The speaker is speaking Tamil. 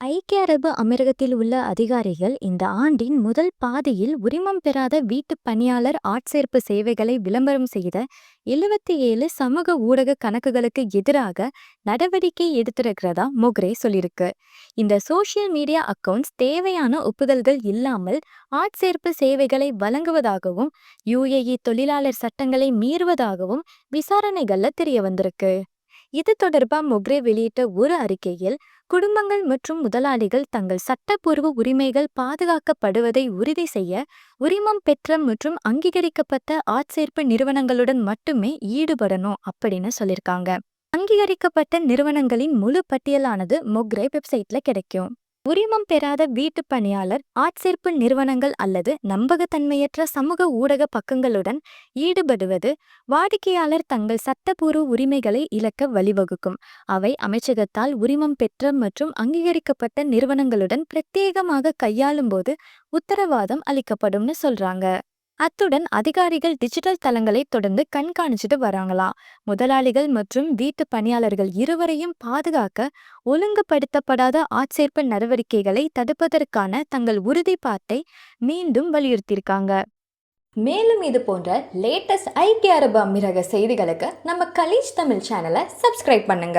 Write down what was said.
ஐக்கிய அரபு அமீரகத்தில் உள்ள அதிகாரிகள் இந்த ஆண்டின் முதல் பாதியில் உரிமம் பெறாத வீட்டுப் பணியாளர் ஆட்சேர்ப்பு சேவைகளை விளம்பரம் செய்த எழுபத்தி ஏழு சமூக ஊடக கணக்குகளுக்கு எதிராக நடவடிக்கை எடுத்திருக்கிறதா மொக்ரே சொல்லியிருக்கு. இந்த சோசியல் மீடியா அக்கவுண்ட்ஸ் தேவையான ஒப்புதல்கள் இல்லாமல் ஆட்சேர்ப்பு சேவைகளை வழங்குவதாகவும் யுஏஇ தொழிலாளர் சட்டங்களை மீறுவதாகவும் விசாரணைகள்ல தெரிய வந்திருக்கு இது தொடர்பா மொக்ரே வெளியிட்ட ஒரு அறிக்கையில் குடும்பங்கள் மற்றும் முதலாளிகள் தங்கள் சட்டப்பூர்வ உரிமைகள் பாதுகாக்கப்படுவதை உறுதி செய்ய உரிமம் பெற்ற மற்றும் அங்கீகரிக்கப்பட்ட ஆட்சேர்ப்பு நிறுவனங்களுடன் மட்டுமே ஈடுபடணும் அப்படின்னு சொல்லியிருக்காங்க அங்கீகரிக்கப்பட்ட நிறுவனங்களின் முழு பட்டியலானது மொக்ரே வெப்சைட்ல கிடைக்கும். உரிமம் பெறாத வீட்டுப் பணியாளர் ஆட்சேர்ப்பு நிறுவனங்கள் அல்லது நம்பகத்தன்மையற்ற சமூக ஊடக பக்கங்களுடன் ஈடுபடுவது வாடிக்கையாளர் தங்கள் சட்டப்பூர்வ உரிமைகளை இழக்க வழிவகுக்கும். அவை அமைச்சகத்தால் உரிமம் பெற்ற மற்றும் அங்கீகரிக்கப்பட்ட நிறுவனங்களுடன் பிரத்யேகமாக கையாளும்போது உத்தரவாதம் அளிக்கப்படும்னு சொல்றாங்க. அத்துடன் அதிகாரிகள் டிஜிட்டல் தளங்களை தொடர்ந்து கண்காணிச்சுட்டு வராங்களாம் முதலாளிகள் மற்றும் வீட்டு பணியாளர்கள் இருவரையும் பாதுகாக்க ஒழுங்குபடுத்தப்படாத ஆட்சேர்ப்பு நடவடிக்கைகளை தடுப்பதற்கான தங்கள் உறுதிப்பாட்டை மீண்டும் வலியுறுத்தியிருக்காங்க. மேலும் இது போன்ற லேட்டஸ்ட் ஐக்கிய அரபு அமீரக செய்திகளுக்கு நம்ம கலீஜ் தமிழ் சேனலை சப்ஸ்கிரைப் பண்ணுங்க.